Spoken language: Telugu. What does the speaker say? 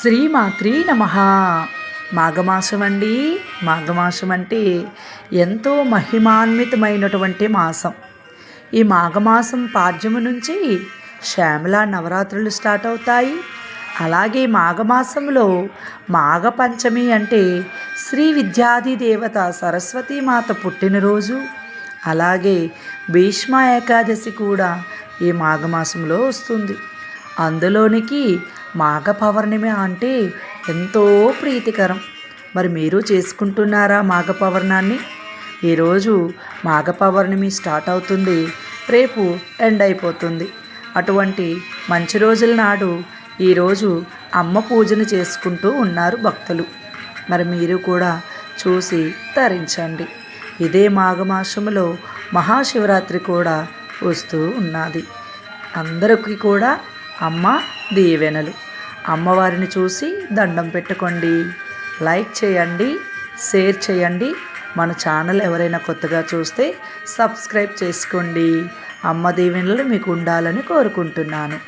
శ్రీమాత్రి నమ. మాఘమాసం అండి మాఘమాసం అంటే ఎంతో మహిమాన్వితమైనటువంటి మాసం. ఈ మాఘమాసం పాడ్యము నుంచి శ్యామల నవరాత్రులు స్టార్ట్ అవుతాయి. అలాగే మాఘమాసంలో మాఘ పంచమి అంటే శ్రీ విద్యాది దేవత సరస్వతీమాత పుట్టినరోజు. అలాగే భీష్మ ఏకాదశి కూడా ఈ మాఘమాసంలో వస్తుంది. అందులోనికి మాఘ పౌర్ణమి అంటే ఎంతో ప్రీతికరం. మరి మీరు చేసుకుంటున్నారా మాఘ పౌర్ణాన్ని ఈరోజు మాఘ పౌర్ణమి స్టార్ట్ అవుతుంది. రేపు ఎండ్ అయిపోతుంది. అటువంటి మంచి రోజుల నాడు ఈరోజు అమ్మ పూజను చేసుకుంటూ ఉన్నారు భక్తులు. మరి మీరు కూడా చూసి తరించండి. ఇదే మాఘమాసములో మహాశివరాత్రి కూడా వస్తూ ఉన్నది. అందరికీ కూడా అమ్మ దీవెనలు. అమ్మవారిని చూసి దండం పెట్టుకోండి. లైక్ చేయండి షేర్ చేయండి. మన ఛానల్ ఎవరైనా కొత్తగా చూస్తే సబ్స్క్రైబ్ చేసుకోండి. అమ్మ దీవెనలు మీకు ఉండాలని కోరుకుంటున్నాను.